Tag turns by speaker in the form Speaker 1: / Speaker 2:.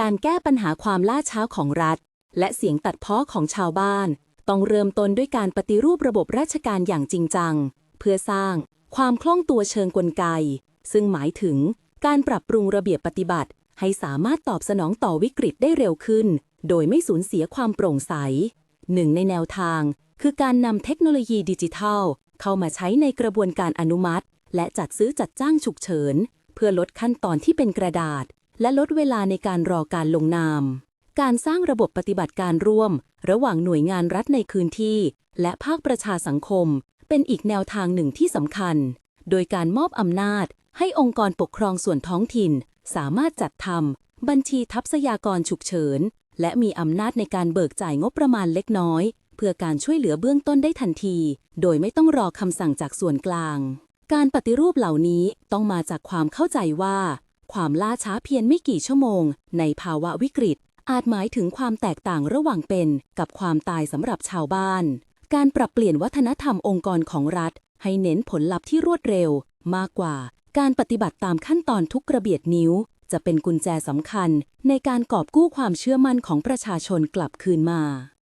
Speaker 1: การแก้ปัญหาความล่าช้าของรัฐ และเสียงตัดเพ้อของชาวบ้าน ต้องเริ่มต้นด้วยการปฏิรูประบบราชการอย่างจริงจัง เพื่อสร้างความคล่องตัวเชิงกลไก ซึ่งหมายถึงการปรับปรุงระเบียบปฏิบัติ ให้สามารถตอบสนองต่อวิกฤตได้เร็วขึ้น โดยไม่สูญเสียความโปร่งใสหนึ่งในแนวทาง คือการนำเทคโนโลยีดิจิทัล เข้ามาใช้ในกระบวนการอนุมัติ และจัดซื้อจัดจ้างฉุกเฉิน เพื่อลดขั้นตอนที่เป็นกระดาษ และลดเวลาในการรอการลงนาม การสร้างระบบปฏิบัติการร่วม ระหว่างหน่วยงานรัฐในพื้นที่ และภาคประชาสังคม เป็นอีกแนวทางหนึ่งที่สำคัญ โดยการมอบอำนาจ ให้องค์กรปกครองส่วนท้องถิ่น สามารถจัดทำบัญชีทรัพยากรฉุกเฉิน และมีอำนาจในการเบิกจ่ายงบประมาณเล็กน้อย เพื่อการช่วยเหลือเบื้องต้นได้ทันที โดยไม่ต้องรอคำสั่งจากส่วนกลาง การปฏิรูปเหล่านี้ต้องมาจากความเข้าใจว่า ความล่าช้าเพียงไม่กี่ชั่วโมง ในภาวะวิกฤต อาจหมายถึงความแตกต่างระหว่างเป็นกับความตายสำหรับชาวบ้าน การปรับเปลี่ยนวัฒนธรรมองค์กรของรัฐ ให้เน้นผลลัพธ์ที่รวดเร็ว มากกว่า การปฏิบัติตามขั้นตอนทุกกระเบียดนิ้ว จะเป็นกุญแจสำคัญ ในการกอบกู้ความเชื่อมั่นของประชาชนกลับคืนมา